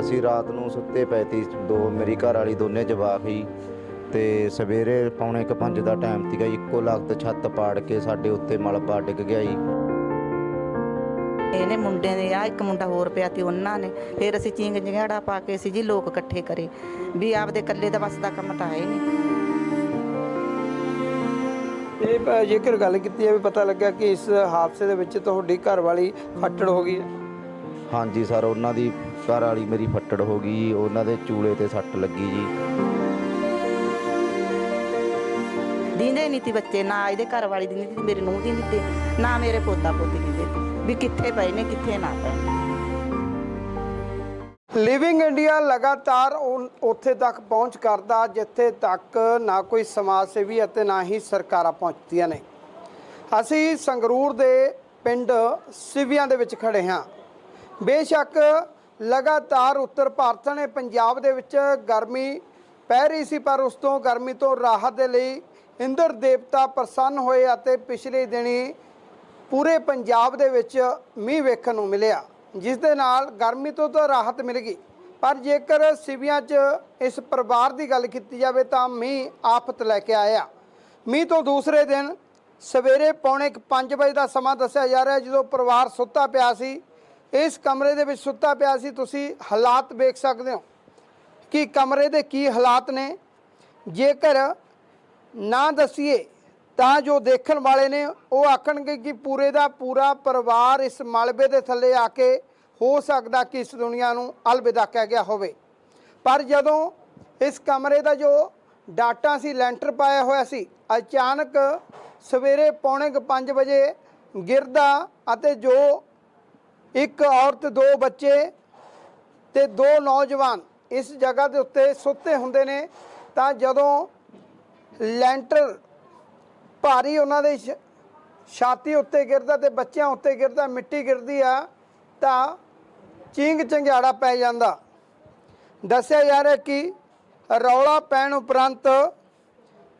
ਅਸੀਂ ਰਾਤ ਨੂੰ ਸੁੱਤੇ ਪਏ ਤੀ ਦੋ ਮੇਰੀ ਘਰ ਵਾਲੀ ਦੋਨੇ ਜਵਾਕ ਹੀ ਤੇ ਸਵੇਰੇ ਪੌਣੇ ਕੁ ਪੰਜ ਦਾ ਟਾਈਮ ਸੀਗਾ ਜੀ, ਇੱਕੋ ਲਖਤ ਛੱਤ ਪਾੜ ਕੇ ਸਾਡੇ ਉੱਤੇ ਮਲਬਾ ਡਿੱਗ ਗਿਆ ਜੀ। ਇਹਨੇ ਮੁੰਡਿਆਂ ਦੇ ਆ ਇੱਕ ਮੁੰਡਾ ਹੋਰ ਪਿਆ ਤੀ ਉਹਨਾਂ ਨੇ। ਫਿਰ ਅਸੀਂ ਚਿੰਗ ਜਗਾੜਾ ਪਾ ਕੇ ਅਸੀਂ ਜੀ ਲੋਕ ਇਕੱਠੇ ਕਰੇ। ਵੀ ਆਪਦੇ ਇਕੱਲੇ ਦਾ ਬਸ ਦਾ ਕੰਮ ਤਾਂ ਹੈ ਨਹੀਂ। ਇਹ ਪ- ਜੇਕਰ ਗੱਲ ਕੀਤੀ ਜਾਵੇ ਪਤਾ ਲੱਗਾ ਕਿ ਇਸ ਹਾਦਸੇ ਦੇ ਵਿੱਚ ਤੁਹਾਡੀ ਘਰ ਵਾਲੀ ਫੱਟੜ ਹੋ ਗਈ ਹੈ। ਹਾਂਜੀ ਸਰ ਉਹਨਾਂ ਦੀ ਘਰ ਵਾਲੀ ਮੇਰੀ ਫੱਟੜ ਹੋ ਗਈ ਜੀ, ਉਹਨਾਂ ਦੇ ਚੂਲੇ ਤੇ ਸੱਟ ਲੱਗੀ ਜੀ। ਦੀਂਦੇ ਨਹੀਂ ਤੀ ਬੱਚੇ ਨਾ ਇਹਦੇ ਘਰ ਵਾਲੀ ਦੀ ਨਹੀਂ ਤੀ ਮੇਰੀ ਨੂੰਹ ਦੀ ਨਹੀਂ ਤੇ ਨਾ ਮੇਰੇ ਪੋਤਾ ਪੋਤੀ ਦੀ ਵੀ ਕਿੱਥੇ ਪਏ ਨੇ ਕਿੱਥੇ ਨਾ ਪਏ ਲਿਵਿੰਗ ਇੰਡੀਆ ਲਗਾਤਾਰ ਉਨ- ਉੱਥੇ ਤੱਕ ਪਹੁੰਚ ਕਰਦਾ ਜਿੱਥੇ ਤੱਕ ਨਾ ਕੋਈ ਸਮਾਜ ਸੇਵੀ ਅਤੇ ਨਾ ਹੀ ਸਰਕਾਰਾਂ ਪਹੁੰਚਦੀਆਂ ਨੇ। ਅਸੀਂ ਸੰਗਰੂਰ ਦੇ ਪਿੰਡ ਸਿਵਿਆਂ ਦੇ ਵਿੱਚ ਖੜੇ ਹਾਂ। ਬੇਸ਼ੱਕ ਲਗਾਤਾਰ ਉੱਤਰ ਭਾਰਤ ਨੇ ਪੰਜਾਬ ਦੇ ਵਿੱਚ ਗਰਮੀ ਪੈ ਰਹੀ ਸੀ, ਪਰ ਉਸ ਤੋਂ ਗਰਮੀ ਤੋਂ ਰਾਹਤ ਦੇ ਲਈ ਇੰਦਰ ਦੇਵਤਾ ਪ੍ਰਸੰਨ ਹੋਏ ਅਤੇ ਪਿਛਲੇ ਦਿਨੀ ਪੂਰੇ ਪੰਜਾਬ ਦੇ ਵਿੱਚ ਮੀਂਹ ਵੇਖਣ ਨੂੰ ਮਿਲਿਆ, ਜਿਸ ਦੇ ਨਾਲ ਗਰਮੀ ਤੋਂ ਤਾਂ ਰਾਹਤ ਮਿਲ ਗਈ। ਪਰ ਜੇਕਰ ਸਿਵਿਆਂ 'ਚ ਇਸ ਪਰਿਵਾਰ ਦੀ ਗੱਲ ਕੀਤੀ ਜਾਵੇ ਤਾਂ ਮੀਂਹ ਆਫਤ ਲੈ ਕੇ ਆਇਆ। ਮੀਂਹ ਤੋਂ ਦੂਸਰੇ ਦਿਨ ਸਵੇਰੇ ਪੌਣੇ 5 ਵਜੇ ਦਾ ਸਮਾਂ ਦੱਸਿਆ ਜਾ ਰਿਹਾ, ਜਦੋਂ ਪਰਿਵਾਰ ਸੁੱਤਾ ਪਿਆ ਸੀ ਇਸ ਕਮਰੇ ਦੇ ਵਿੱਚ ਸੁੱਤਾ ਪਿਆ ਸੀ, ਤੁਸੀਂ ਹਾਲਾਤ ਵੇਖ ਸਕਦੇ ਹੋ ਕਿ ਕਮਰੇ ਦੇ ਕੀ ਹਾਲਾਤ ਨੇ। ਜੇਕਰ ਨਾ ਦਸੀਏ, ਤਾਂ ਜੋ ਦੇਖਣ ਵਾਲੇ ਨੇ, ਉਹ ਆਖਣਗੇ ਕਿ ਪੂਰੇ ਦਾ ਪੂਰਾ ਪਰਿਵਾਰ ਇਸ ਮਲਬੇ ਦੇ ਥੱਲੇ ਆ ਕੇ ਹੋ ਸਕਦਾ ਕਿ ਇਸ ਦੁਨੀਆ ਨੂੰ ਅਲਵਿਦਾ ਕਹਿ ਗਿਆ ਹੋਵੇ। ਪਰ ਜਦੋਂ ਇਸ ਕਮਰੇ ਦਾ ਜੋ ਡਾਟਾ ਸੀ, ਲੈਂਟਰ ਪਾਇਆ ਹੋਇਆ ਸੀ, ਅਚਾਨਕ ਸਵੇਰੇ ਪੌਣੇ 5 ਵਜੇ ਗਿਰਦਾ ਅਤੇ ਜੋ ਇੱਕ ਔਰਤ, ਦੋ ਬੱਚੇ ਤੇ ਦੋ ਨੌਜਵਾਨ ਇਸ ਜਗ੍ਹਾ ਦੇ ਉੱਤੇ ਸੁੱਤੇ ਹੁੰਦੇ ਨੇ, ਤਾਂ ਜਦੋਂ ਲੈਂਟਰ ਭਾਰੀ ਉਹਨਾਂ ਦੇ ਛ- ਛਾਤੀ ਉੱਤੇ ਗਿਰਦਾ ਤੇ ਬੱਚਿਆਂ ਉੱਤੇ ਗਿਰਦਾ, ਮਿੱਟੀ ਗਿਰਦੀ ਆ, ਤਾਂ ਚਿੰਗ ਚੰਗਿਆੜਾ ਪੈ ਜਾਂਦਾ। ਦੱਸਿਆ ਜਾ ਰਿਹਾ ਕਿ ਰੌਲਾ ਪੈਣ ਉਪਰੰਤ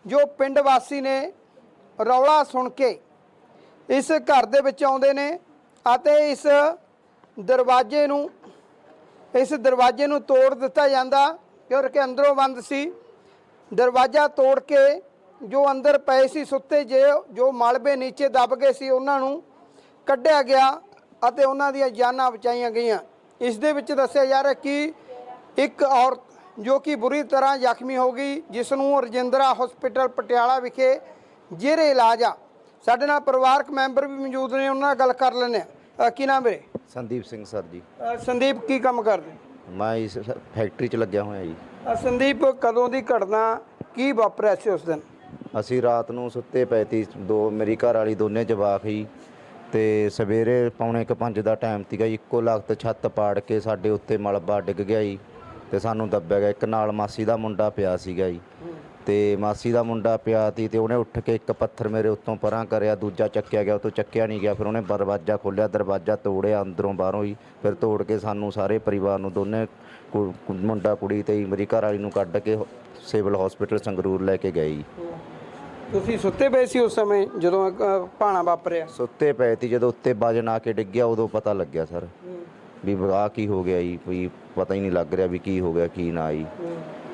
ਜੋ ਪਿੰਡ ਵਾਸੀ ਨੇ ਰੌਲਾ ਸੁਣ ਕੇ ਇਸ ਘਰ ਦੇ ਵਿੱਚ ਆਉਂਦੇ ਨੇ ਅਤੇ ਇਸ ਦਰਵਾਜ਼ੇ ਨੂੰ, ਇਸ ਦਰਵਾਜ਼ੇ ਨੂੰ ਤੋੜ ਦਿੱਤਾ ਜਾਂਦਾ, ਕਿਉਂਕਿ ਅੰਦਰੋਂ ਬੰਦ ਸੀ। ਦਰਵਾਜ਼ਾ ਤੋੜ ਕੇ ਜੋ ਅੰਦਰ ਪਏ ਸੀ, ਸੁੱਤੇ ਜੇ, ਜੋ ਮਲਬੇ ਨੀਚੇ ਦਬ ਗਏ ਸੀ, ਉਹਨਾਂ ਨੂੰ ਕੱਢਿਆ ਗਿਆ ਅਤੇ ਉਹਨਾਂ ਦੀਆਂ ਜਾਨਾਂ ਬਚਾਈਆਂ ਗਈਆਂ। ਇਸ ਦੇ ਵਿੱਚ ਦੱਸਿਆ ਜਾ ਰਿਹਾ ਕਿ ਇੱਕ ਔਰਤ ਜੋ ਕਿ ਬੁਰੀ ਤਰ੍ਹਾਂ ਜ਼ਖਮੀ ਹੋ ਗਈ ਜਿਸ ਨੂੰ ਰਜਿੰਦਰਾ ਹਸਪੀਟਲ ਪਟਿਆਲਾ ਵਿਖੇ ਜੇਰੇ ਇਲਾਜ ਆ। ਸਾਡੇ ਨਾਲ ਪਰਿਵਾਰਕ ਮੈਂਬਰ ਵੀ ਮੌਜੂਦ ਨੇ ਉਹਨਾਂ ਨਾਲ ਗੱਲ ਕਰ ਲੈਂਦੇ ਆ ਕੀ ਨਾਮ ਵੀਰੇ? ਸੰਦੀਪ ਸਿੰਘ ਸਰ ਜੀ। ਅ, ਸੰਦੀਪ ਕੀ ਕੰਮ ਕਰਦੇ? ਮੈਂ ਇਸ ਫੈਕਟਰੀ 'ਚ ਲੱਗਿਆ ਹੋਇਆ ਜੀ। ਅ, ਸੰਦੀਪ ਕਦੋਂ ਦੀ ਘਟਨਾ ਕੀ ਵਾਪਰਿਆ ਸੀ ਉਸ ਦਿਨ? ਅਸੀਂ ਰਾਤ ਨੂੰ ਸੁੱਤੇ ਪਏ ਤੀ ਦੋ ਮੇਰੀ ਘਰ ਵਾਲੀ ਦੋਨੇ ਜਵਾਕ ਹੀ ਤੇ ਸਵੇਰੇ ਪੌਣੇ ਕੁ ਪੰਜ ਦਾ ਟਾਈਮ ਸੀਗਾ ਜੀ, ਇੱਕੋ ਲਖਤ ਛੱਤ ਪਾੜ ਕੇ ਸਾਡੇ ਉੱਤੇ ਮਲਬਾ ਡਿੱਗ ਗਿਆ ਜੀ। ਤੇ ਸਾਨੂੰ ਦੱਬਿਆ ਗਿਆ ਇੱਕ ਨਾਲ ਮਾਸੀ ਦਾ ਮੁੰਡਾ ਪਿਆ ਸੀਗਾ ਜੀ। ਤੇ ਮਾਸੀ ਦਾ ਮੁੰਡਾ ਪਿਆ ਤੀ ਤੇ ਉਹਨੇ ਉੱਠ ਕੇ ਇੱਕ ਪੱਥਰ ਮੇਰੇ ਉੱਤੋਂ ਪਰਾਂ ਕਰਿਆ ਦੂਜਾ ਚੱਕਿਆ ਗਿਆ ਉਹ ਤੋਂ ਚੱਕਿਆ ਨਹੀਂ ਗਿਆ ਫਿਰ ਉਹਨੇ ਦਰਵਾਜ਼ਾ ਖੋਲ੍ਹਿਆ ਦਰਵਾਜ਼ਾ ਤੋੜਿਆ ਅੰਦਰੋਂ ਬਾਹਰੋਂ ਹੀ ਫਿਰ ਤੋੜ ਕੇ ਸਾਨੂੰ ਸਾਰੇ ਪਰਿਵਾਰ ਨੂੰ ਦੋਨੇ ਕੁ- ਕੁ- ਮੁੰਡਾ ਕੁੜੀ ਤੇ ਮੇਰੀ ਘਰ ਵਾਲੀ ਨੂੰ ਕੱਢ ਕੇ ਸਿਵਲ ਹਸਪੀਟਲ ਸੰਗਰੂਰ ਲੈ ਕੇ ਗਏ ਜੀ ਤੁਸੀਂ ਸੁੱਤੇ ਪਏ ਸੀ ਉਸ ਸਮੇਂ ਜਦੋਂ ਅ, ਭਾਣਾ ਵਾਪਰਿਆ? ਸੁੱਤੇ ਪਏ ਤੀ ਜਦੋਂ ਉੱਤੇ ਵਜਨ ਆ ਕੇ ਡਿੱਗਿਆ ਉਦੋਂ ਪਤਾ ਲੱਗਿਆ ਸਰ ਵੀ ਆ ਕੀ ਹੋ ਗਿਆ ਜੀ ਵੀ ਪਤਾ ਹੀ ਨਹੀਂ ਲੱਗ ਰਿਹਾ ਵੀ ਕੀ ਹੋ ਗਿਆ ਕੀ ਨਾ ਜੀ।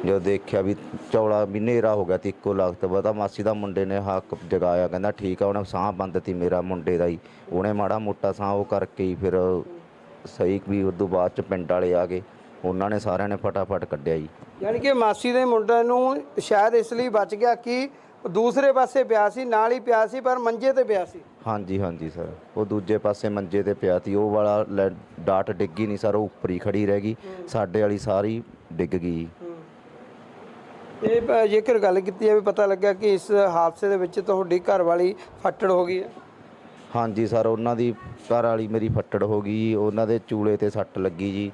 ਜਦੋਂ ਦੇਖਿਆ ਵੀ ਚੌੜਾ ਵੀ ਹਨੇਰਾ ਹੋ ਗਿਆ ਤੇ ਇੱਕੋ ਲਖਤ ਪਤਾ ਮਾਸੀ ਦਾ ਮੁੰਡੇ ਨੇ ਹੱਕ ਜਗਾਇਆ ਕਹਿੰਦਾ ਠੀਕ ਆ ਉਹਨੇ ਸਾਹ ਬੰਦ ਤੀ ਮੇਰਾ ਮੁੰਡੇ ਦਾ ਹੀ। ਉਹਨੇ ਮਾੜਾ ਮੋਟਾ ਸਾਹ ਉਹ ਕਰਕੇ ਹੀ ਫਿਰ ਸਹੀ ਵੀ ਉਦੋਂ ਬਾਅਦ ਚ ਪਿੰਡ ਵਾਲੇ ਆ ਗਏ ਉਹਨਾਂ ਨੇ ਸਾਰਿਆਂ ਨੇ ਫਟਾਫਟ ਕੱਢਿਆ ਜੀ। ਯਾਨੀ ਕਿ ਮਾਸੀ ਦੇ ਮੁੰਡੇ ਨੂੰ ਸ਼ਾਇਦ ਇਸ ਲਈ ਬਚ ਗਿਆ ਕਿ ਦੂਸਰੇ ਪਾਸੇ ਪਿਆ ਸੀ ਨਾਲ ਹੀ ਪਿਆ ਸੀ ਪਰ ਮੰਜੇ ਤੇ ਪਿਆ ਸੀ। ਹਾਂਜੀ ਹਾਂਜੀ ਸਰ ਉਹ ਦੂਜੇ ਪਾਸੇ ਮੰਜੇ ਤੇ ਪਿਆ ਤੀ ਉਹ ਵਾਲਾ ਲੈ- ਡਾਟ ਡਿੱਗੀ ਨਹੀਂ ਸਰ ਉਹ ਉੱਪਰ ਹੀ ਖੜੀ ਰਹਿ ਗਈ ਸਾਡੇ ਵਾਲੀ ਸਾਰੀ ਡਿੱਗ ਗਈ। ਇਹ ਜੇਕਰ ਗੱਲ ਕੀਤੀ ਜਾਵੇ ਪਤਾ ਲੱਗਾ ਕਿ ਇਸ ਹਾਦਸੇ ਦੇ ਵਿੱਚ ਤੁਹਾਡੀ ਘਰ ਵਾਲੀ ਫੱਟੜ ਹੋ ਗਈ ਹੈ। ਹਾਂਜੀ ਸਰ ਉਹਨਾਂ ਦੀ ਘਰ ਵਾਲੀ ਮੇਰੀ ਫੱਟੜ ਹੋ ਗਈ ਜੀ, ਉਹਨਾਂ ਦੇ ਚੂਲੇ ਤੇ ਸੱਟ ਲੱਗੀ ਜੀ।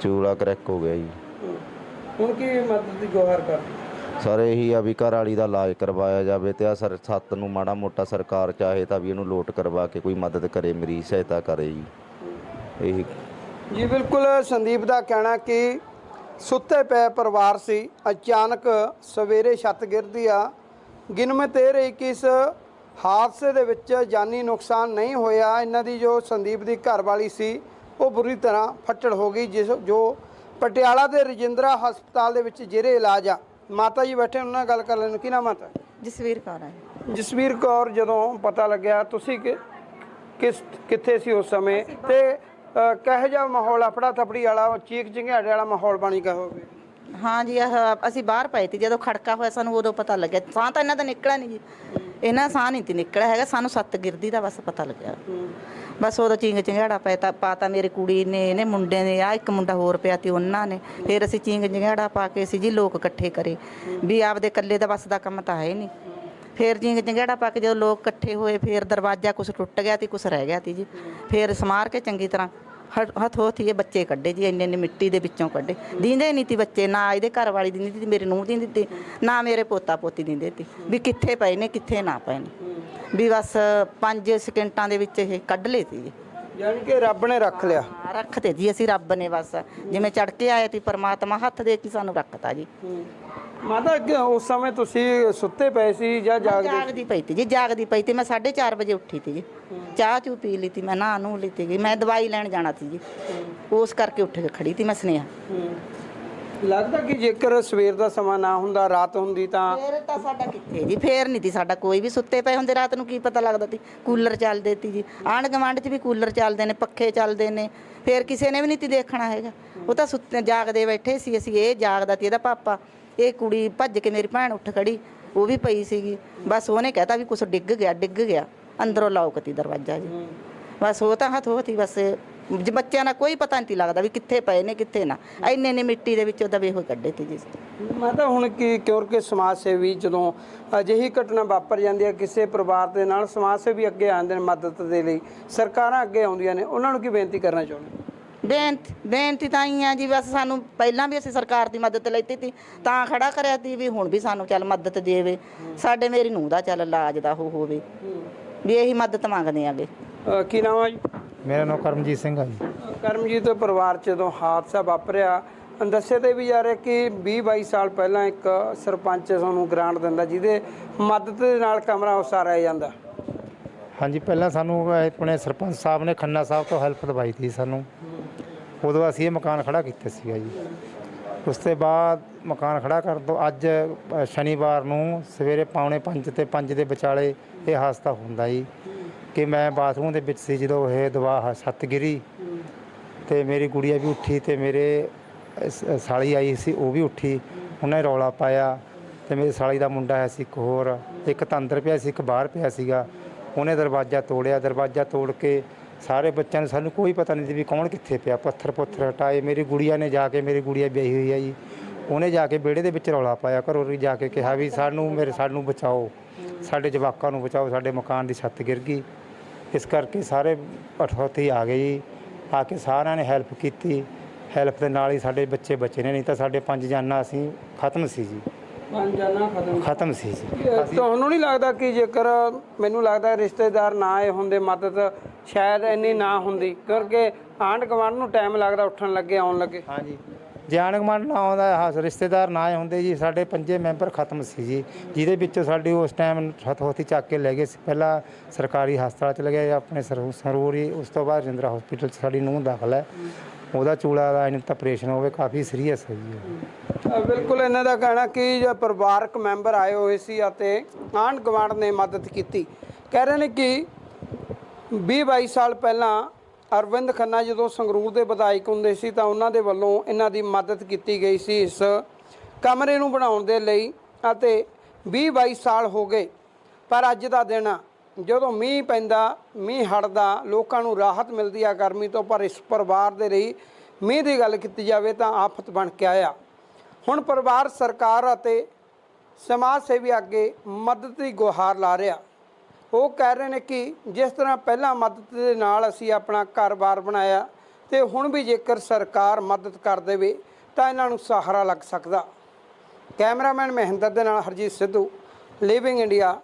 ਚੂਲਾ ਕਰੈਕ ਹੋ ਗਿਆ। ਜੀ। ਹੁਣ ਕੀ ਮਦਦ ਦੀ ਗੁਹਾਰ ਕਰਦੇ ਸਰ ਇਹੀ ਆ ਵੀ ਘਰ ਵਾਲੀ ਦਾ ਇਲਾਜ ਕਰਵਾਇਆ ਜਾਵੇ ਤੇ ਆ ਸਰ ਸੱਤ ਨੂੰ ਮਾੜਾ ਮੋਟਾ ਸਰਕਾਰ ਚਾਹੇ ਤਾਂ ਵੀ ਇਹਨੂੰ ਲੋਟ ਕਰਵਾ ਕੇ ਕੋਈ ਮਦਦ ਕਰੇ ਮੇਰੀ ਸਹਾਇਤਾ ਕਰੇ ਜੀ। ਇਹੀ। ਜੀ ਬਿਲਕੁਲ ਸੰਦੀਪ ਦਾ ਕਹਿਣਾ ਕਿ ਸੁੱਤੇ ਪਏ ਪਰਿਵਾਰ ਸੀ। ਅਚਾਨਕ ਸਵੇਰੇ ਛੱਤ ਗਿਰਦੀ ਆ। ਰਹੀ ਕਿ ਇਸ ਹਾਦਸੇ ਦੇ ਵਿੱਚ ਜਾਨੀ ਨੁਕਸਾਨ ਨਹੀਂ ਹੋਇਆ। ਇਹਨਾਂ ਦੀ ਜੋ ਸੰਦੀਪ ਦੀ ਘਰਵਾਲੀ ਸੀ ਉਹ ਬੁਰੀ ਤਰ੍ਹਾਂ ਫੱਟੜ ਹੋ ਗਈ ਜਿਸ ਜੋ ਪਟਿਆਲਾ ਦੇ ਰਜਿੰਦਰਾ ਹਸਪਤਾਲ ਦੇ ਵਿੱਚ ਜਿਹੜੇ ਇਲਾਜ ਆ। ਮਾਤਾ ਜੀ ਬੈਠੇ ਉਹਨਾਂ ਨਾਲ ਗੱਲ ਕਰ ਲੈਣ। ਕੀ ਨਾਮ ਮਾਤਾ? ਜਸਵੀਰ ਕੌਰ ਹੈ ਜਸਵੀਰ ਕੌਰ ਜਦੋਂ ਪਤਾ ਲੱਗਿਆ ਤੁਸੀਂ ਕਿ- ਕਿਸ ਕਿੱਥੇ ਸੀ ਉਸ ਸਮੇਂ? ਤੇ ਕਿਹੋ ਜਿਹਾ ਮਾਹੌਲ ਆਪੜਾ ਥਪੜੀ ਵਾਲਾ ਚੀਕ ਚਿੰਗਾੜੇ ਵਾਲਾ ਮਾਹੌਲ ਬਣੀ ਕਹੋਗੇ ਹਾਂ ਜੀ, ਆਹ ਅਸੀਂ ਬਾਹਰ ਪਏ ਤੇ ਜਦੋਂ ਖੜਕਾ ਹੋਇਆ ਸਾਨੂੰ ਉਦੋਂ ਪਤਾ ਲੱਗਿਆ। ਸਾਹ ਤਾਂ ਇਹਨਾਂ ਦਾ ਨਿਕਲਿਆ ਨਹੀਂ ਜੀ। ਇਹਨਾਂ ਸਾਹ ਨਹੀਂ ਤੀ ਨਿਕਲਿਆ ਹੈਗਾ, ਸਾਨੂੰ ਸੱਤ ਗਿਰਦੀ ਦਾ ਬਸ ਪਤਾ ਲੱਗਿਆ। ਬਸ ਉਦੋਂ ਚਿੰਗ ਚਿੰਗਾੜਾ ਪੈ ਤਾਂ ਪਾਤਾ ਮੇਰੀ ਕੁੜੀ ਨੇ, ਇਹਨੇ ਮੁੰਡੇ ਨੇ ਆ ਇੱਕ ਮੁੰਡਾ ਹੋਰ ਪਿਆ ਤੇ ਉਹਨਾਂ ਨੇ। ਫਿਰ ਅਸੀਂ ਚਿੰਗ ਚਿੰਗਾੜਾ ਪਾ ਕੇ ਅਸੀਂ ਜੀ ਲੋਕ ਇਕੱਠੇ ਕਰੇ। ਵੀ ਆਪਦੇ ਇਕੱਲੇ ਦਾ ਬਸ ਦਾ ਕੰਮ ਤਾਂ ਹੈ ਨਹੀਂ। ਫਿਰ ਚਿੰਗ ਚਿੰਗਾੜਾ ਪਾ ਕੇ ਜਦੋਂ ਲੋਕ ਇਕੱਠੇ ਹੋਏ ਫਿਰ ਦਰਵਾਜ਼ਾ ਕੁਝ ਟੁੱਟ ਗਿਆ ਤੇ ਕੁਝ ਰਹਿ ਗਿਆ ਤੀ ਜੀ। ਫਿਰ ਸਮਾਰ ਕੇ ਚੰਗੀ ਤਰ੍ਹਾਂ ਹੱਥੋਂ ਹੱਥੀਏ ਬੱਚੇ ਕੱਢੇ ਜੀ ਇੰਨੇ ਇੰਨੇ ਮਿੱਟੀ ਦੇ ਵਿੱਚੋਂ ਕੱਢੇ। ਦੀਂਦੇ ਨਹੀਂ ਤੀ ਬੱਚੇ ਨਾ ਇਹਦੇ ਘਰ ਵਾਲੀ ਦਿੰਦੀ ਤੀ ਮੇਰੀ ਨੂੰਹ ਦਿੰਦੀ ਤੀ ਨਾ ਮੇਰੇ ਪੋਤਾ ਪੋਤੀ ਦਿੰਦੇ ਤੀ ਵੀ ਕਿੱਥੇ ਪਏ ਨੇ ਕਿੱਥੇ ਨਾ ਪਏ ਨੇ। ਵੀ ਬਸ 5 ਸਕਿੰਟਾਂ ਦੇ ਵਿੱਚ ਇਹ ਕੱਢ ਲਏ ਸੀ ਜੀ। ਯਾਨੀ ਕਿ ਰੱਬ ਨੇ ਰੱਖ ਲਿਆ। ਹਾਂ, ਰੱਖਤੇ ਜੀ ਅਸੀਂ ਰੱਬ ਨੇ ਬਸ। ਜਿਵੇਂ ਚੜ ਕੇ ਆਏ ਤੀ ਪਰਮਾਤਮਾ ਹੱਥ ਦੇ ਕੇ ਸਾਨੂੰ ਰੱਖਤਾ ਜੀ। ਮਾਤਾ ਕਿ ਉਸ ਸਮੇਂ ਤੁਸੀਂ ਸੁੱਤੇ ਪਏ ਸੀ ਜਾਂ ਜਾਗਦੇ ਜਾਗਦੀ ਪਈ ਤੀ ਜੀ ਜਾਗਦੀ ਪਈ ਤੀ। ਮੈਂ 4:30 ਵਜੇ ਉੱਠੀ ਤੀ ਜੀ। ਚਾਹ ਚੂ ਪੀ ਲਈ ਤੀ ਮੈਂ ਨਹਾ ਨੂੰ ਲਈ ਤੀ ਮੈਂ ਦਵਾਈ ਲੈਣ ਜਾਣਾ ਸੀ ਜੀ। ਉਸ ਕਰਕੇ ਉੱਠ ਕੇ ਖੜੀ ਤੀ ਮੈਂ ਸੁਨੇਹਾ। ਲੱਗਦਾ ਕਿ ਜੇਕਰ ਸਵੇਰ ਦਾ ਸਮਾਂ ਨਾ ਹੁੰਦਾ ਰਾਤ ਹੁੰਦੀ ਤਾਂ ਫੇਰ ਤਾਂ ਸਾਡਾ ਕਿੱਥੇ ਜੀ? ਫੇਰ ਨਹੀਂ ਤੀ ਸਾਡਾ ਕੋਈ ਵੀ ਸੁੱਤੇ ਪਏ ਹੁੰਦੇ ਰਾਤ ਨੂੰ ਕੀ ਪਤਾ ਲੱਗਦਾ ਤੀ? ਕੂਲਰ ਚੱਲਦੇ ਤੀ ਜੀ। ਆਂਢ ਗੁਆਂਢ 'ਚ ਵੀ ਕੂਲਰ ਚੱਲਦੇ ਨੇ ਪੱਖੇ ਚੱਲਦੇ ਨੇ। ਫੇਰ ਕਿਸੇ ਨੇ ਵੀ ਨਹੀਂ ਤੀ ਦੇਖਣਾ ਹੈਗਾ। ਉਹ ਤਾਂ ਸੁੱਤੇ ਜਾਗਦੇ ਬੈਠੇ ਸੀ ਅਸੀਂ ਇਹ ਜਾਗਦਾ ਤੀ ਇਹਦਾ ਪਾਪਾ। ਇਹ ਕੁੜੀ ਭੱਜ ਕੇ ਮੇਰੀ ਭੈਣ ਉੱਠ ਖੜੀ, ਉਹ ਵੀ ਪਈ ਸੀਗੀ। ਬਸ ਉਹਨੇ ਕਹਿਤਾ ਵੀ ਕੁਛ ਡਿੱਗ ਗਿਆ ਡਿੱਗ ਗਿਆ। ਅੰਦਰੋਂ ਲੌਕਤੀ ਦਰਵਾਜ਼ਾ ਜੀ। ਬਸ ਉਹ ਤਾਂ ਹੱਥ ਹੋਤੀ ਬਸ, ਜ- ਬੱਚਿਆਂ ਦਾ ਕੋਈ ਪਤਾ ਨਹੀਂ ਲੱਗਦਾ ਵੀ ਕਿੱਥੇ ਪਏ ਨੇ, ਕਿੱਥੇ ਨਾ। ਇੰਨੇ ਨੇ ਮਿੱਟੀ ਦੇ ਵਿੱਚੋਂ ਦਬੇ ਹੋਏ ਕੱਢੇ ਤੀ ਜੀ। ਮਾਤਾ ਹੁਣ ਕੀ ਕਿਉਂਕਿ ਸਮਾਜ ਸੇਵੀ ਜਦੋਂ ਅਜਿਹੀ ਘਟਨਾ ਵਾਪਰ ਜਾਂਦੀ ਹੈ, ਕਿਸੇ ਪਰਿਵਾਰ ਦੇ ਨਾਲ ਸਮਾਜ ਸੇਵੀ ਅੱਗੇ ਆਉਂਦੇ ਨੇ ਮਦਦ ਦੇ ਲਈ, ਸਰਕਾਰਾਂ ਅੱਗੇ ਆਉਂਦੀਆਂ ਨੇ, ਉਹਨਾਂ ਨੂੰ ਕੀ ਬੇਨਤੀ ਕਰਨਾ ਚਾਹੁੰਦੇ ਬੇਨਤੀ ਬੇਨਤੀ ਤਾਂ ਹੀ ਆ ਜੀ ਬਸ ਸਾਨੂੰ ਪਹਿਲਾਂ ਵੀ ਅਸੀਂ ਸਰਕਾਰ ਦੀ ਮਦਦ ਲੈਤੀ ਤੀ ਤਾਂ ਖੜਾ ਕਰਿਆ ਤੀ ਵੀ ਹੁਣ ਵੀ ਸਾਨੂੰ ਚੱਲ ਮਦਦ ਦੇਵੇ। ਸਾਡੇ ਮੇਰੀ ਨੂੰਹ ਦਾ ਚੱਲ ਇਲਾਜ ਦਾ ਉਹ ਹੋਵੇ। ਵੀ ਇਹੀ ਮਦਦ ਮੰਗਦੇ ਆਗੇ। ਕੀ ਨਾਮ ਆ ਜੀ? ਮੇਰਾ ਨਾਮ ਕਰਮਜੀਤ ਸਿੰਘ ਆ ਜੀ। ਕਰਮਜੀਤ ਪਰਿਵਾਰ 'ਚ ਜਦੋਂ ਹਾਦਸਾ ਵਾਪਰਿਆ ਦੱਸੇ ਤੇ ਵੀ ਜਾ ਰਿਹਾ ਕਿ 20 22 ਸਾਲ ਪਹਿਲਾਂ ਇੱਕ ਸਰਪੰਚ ਤੁਹਾਨੂੰ ਗ੍ਰਾਂਟ ਦਿੰਦਾ ਜਿਹਦੇ ਮਦਦ ਦੇ ਨਾਲ ਕਮਰਾ ਉਸਾਰਿਆ ਜਾਂਦਾ। ਹਾਂਜੀ ਪਹਿਲਾਂ ਸਾਨੂੰ ਆਪਣੇ ਸਰਪੰਚ ਸਾਹਿਬ ਨੇ ਖੰਨਾ ਸਾਹਿਬ ਤੋਂ ਹੈਲਪ ਦਵਾਈ ਸੀ ਸਾਨੂੰ। ਉਦੋਂ ਅਸੀਂ ਇਹ ਮਕਾਨ ਖੜਾ ਕੀਤਾ ਸੀਗਾ ਜੀ। ਉਸ ਤੋਂ ਬਾਅਦ ਮਕਾਨ ਖੜਾ ਕਰਨ ਤੋਂ ਅੱਜ ਅ, ਸ਼ਨੀਵਾਰ ਨੂੰ ਸਵੇਰੇ ਪੌਣੇ 5 ਤੇ 5 ਦੇ ਵਿਚਾਲੇ ਇਹ ਹਾਦਸਾ ਹੁੰਦਾ ਜੀ ਕਿ ਮੈਂ ਬਾਥਰੂਮ ਦੇ ਵਿੱਚ ਸੀ ਜਦੋਂ ਇਹ ਦਵਾ ਛੱਤ ਗਿਰੀ ਤੇ ਮੇਰੀ ਗੁੜੀਆ ਵੀ ਉੱਠੀ ਤੇ ਮੇਰੇ ਸ- ਸਾਲੀ ਆਈ ਸੀ ਉਹ ਵੀ ਉੱਠੀ। ਉਹਨੇ ਰੌਲਾ ਪਾਇਆ ਤੇ ਮੇਰੀ ਸਾਲੀ ਦਾ ਮੁੰਡਾ ਹੈ ਸੀ ਇੱਕ ਹੋਰ। ਇੱਕ ਤਾਂ ਅੰਦਰ ਪਿਆ ਸੀ ਇੱਕ ਬਾਹਰ ਪਿਆ ਸੀਗਾ। ਉਹਨੇ ਦਰਵਾਜ਼ਾ ਤੋੜਿਆ। ਦਰਵਾਜ਼ਾ ਤੋੜ ਕੇ ਸਾਰੇ ਬੱਚਿਆਂ ਨੂੰ ਸਾਨੂੰ ਕੋਈ ਪਤਾ ਨਹੀਂ ਸੀ ਵੀ ਕੌਣ ਕਿੱਥੇ ਪਿਆ, ਪੱਥਰ ਪੁੱਥਰ ਹਟਾਏ, ਮੇਰੀ ਗੁੜੀਆ ਨੇ ਜਾ ਕੇ ਮੇਰੀ ਗੁੜੀਆ ਵਿਆਹੀ ਹੋਈ ਹੈ ਜੀ। ਉਹਨੇ ਜਾ ਕੇ ਵਿਹੜੇ ਦੇ ਵਿੱਚ ਰੌਲਾ ਪਾਇਆ, ਘਰੋਂ ਵੀ ਜਾ ਕੇ ਕਿਹਾ ਵੀ ਸਾਨੂੰ, ਮੇਰੇ, ਸਾਨੂੰ ਬਚਾਓ, ਸਾਡੇ ਜਵਾਕਾਂ ਨੂੰ ਬਚਾਓ, ਸਾਡੇ ਮਕਾਨ ਦੀ ਛੱਤ ਗਿਰ ਗਈ। ਇਸ ਕਰਕੇ ਸਾਰੇ ਅਠੌਤੀ ਆ ਗਏ ਜੀ, ਆ ਕੇ ਸਾਰਿਆਂ ਨੇ ਹੈਲਪ ਕੀਤੀ। ਹੈਲਪ ਦੇ ਨਾਲ ਹੀ ਸਾਡੇ ਬੱਚੇ ਬਚੇ ਨੇ, ਨਹੀਂ ਤਾਂ ਸਾਡੇ ਪੰਜ ਜਾਨਾਂ ਅਸੀਂ ਖਤਮ ਸੀ ਜੀ। ਖਤਮ। ਖਤਮ ਸੀ ਜੀ। ਤੁਹਾਨੂੰ ਨਹੀਂ ਲੱਗਦਾ ਕਿ ਜੇਕਰ ਮੈਨੂੰ ਲੱਗਦਾ ਰਿਸ਼ਤੇਦਾਰ ਨਾ ਆਏ ਹੁੰਦੇ ਮਦਦ ਸ਼ਾਇਦ ਇੰਨੀ ਨਾ ਹੁੰਦੀ ਕਿਉਂਕਿ ਆਂਢ ਗੁਆਂਢ ਨੂੰ ਟਾਈਮ ਲੱਗਦਾ ਉੱਠਣ ਲੱਗੇ ਆਉਣ ਲੱਗੇ। ਹਾਂਜੀ। ਜੇ ਆਣਗਮਨ ਨਾ ਆਉਂਦਾ ਹਾਂ ਰਿਸ਼ਤੇਦਾਰ ਨਾ ਹੁੰਦੇ ਜੀ ਸਾਡੇ ਪੰਜੇ ਮੈਂਬਰ ਖਤਮ ਸੀ ਜੀ। ਜਿਹਦੇ ਵਿੱਚੋਂ ਸਾਡੀ ਉਸ ਟਾਈਮ ਹਥੋਤੀ ਚੱਕ ਕੇ ਲੈ ਗਏ ਸੀ। ਪਹਿਲਾਂ ਸਰਕਾਰੀ ਹਸਪਤਾਲ ਚ ਲਗਿਆ ਆਪਣੇ ਸਰੂ- ਸਰੂਰੀ ਉਸ ਤੋਂ ਬਾਅਦ ਰਜਿੰਦਰਾ ਹਸਪੀਟਲ ਚ ਸਾਡੀ ਨੂੰਹ ਦਾਖਲ ਹੈ। ਉਹਦਾ ਚੂਲਾ ਦਾ ਇਹਨਾਂ ਆਪਰੇਸ਼ਨ ਹੋਵੇ ਕਾਫੀ ਸੀਰੀਅਸ ਹੈ ਜੀ ਉਹ। ਅ, ਬਿਲਕੁਲ ਇਹਨਾਂ ਦਾ ਕਹਿਣਾ ਕਿ ਜੋ ਪਰਿਵਾਰਕ ਮੈਂਬਰ ਆਏ ਹੋਏ ਸੀ ਅਤੇ ਆਂਢ ਗੁਆਂਢ ਨੇ ਮਦਦ ਕੀਤੀ। ਕਹਿ ਰਹੇ ਨੇ ਕਿ 20 22 ਸਾਲ ਪਹਿਲਾਂ ਅਰਵਿੰਦ ਖੰਨਾ ਜਦੋਂ ਸੰਗਰੂਰ ਦੇ ਵਿਧਾਇਕ ਹੁੰਦੇ ਸੀ ਤਾਂ ਉਹਨਾਂ ਦੇ ਵੱਲੋਂ ਇਹਨਾਂ ਦੀ ਮਦਦ ਕੀਤੀ ਗਈ ਸੀ ਇਸ ਕਮਰੇ ਨੂੰ ਬਣਾਉਣ ਦੇ ਲਈ ਅਤੇ 20 22 ਸਾਲ ਹੋ ਗਏ। ਪਰ ਅੱਜ ਦਾ ਦਿਨ, ਜਦੋਂ ਮੀਂਹ ਪੈਂਦਾ, ਮੀਂਹ ਹਟਦਾ, ਲੋਕਾਂ ਨੂੰ ਰਾਹਤ ਮਿਲਦੀ ਆ, ਗਰਮੀ ਤੋਂ, ਪਰ ਇਸ ਪਰਿਵਾਰ ਦੇ ਲਈ ਮੀਂਹ ਦੀ ਗੱਲ ਕੀਤੀ ਜਾਵੇ ਤਾਂ ਆਫਤ ਬਣ ਕੇ ਆਇਆ। ਹੁਣ ਪਰਿਵਾਰ, ਸਰਕਾਰ ਅਤੇ ਸਮਾਜ ਸੇਵੀ ਅੱਗੇ ਮਦਦ ਦੀ ਗੁਹਾਰ ਲਾ ਰਿਹਾ। ਉਹ ਕਹਿ ਰਹੇ ਨੇ ਕਿ ਜਿਸ ਤਰ੍ਹਾਂ ਪਹਿਲਾਂ ਮਦਦ ਦੇ ਨਾਲ ਅਸੀਂ ਆਪਣਾ ਘਰ-ਬਾਰ ਬਣਾਇਆ ਤੇ ਹੁਣ ਵੀ ਜੇਕਰ ਸਰਕਾਰ ਮਦਦ ਕਰ ਦੇਵੇ ਤਾਂ ਇਹਨਾਂ ਨੂੰ ਸਹਾਰਾ ਲੱਗ ਸਕਦਾ। ਕੈਮਰਾਮੈਨ ਮਹਿੰਦਰ ਦੇ ਨਾਲ ਹਰਜੀਤ ਸਿੱਧੂ ਲਿਵਿੰਗ ਇੰਡੀਆ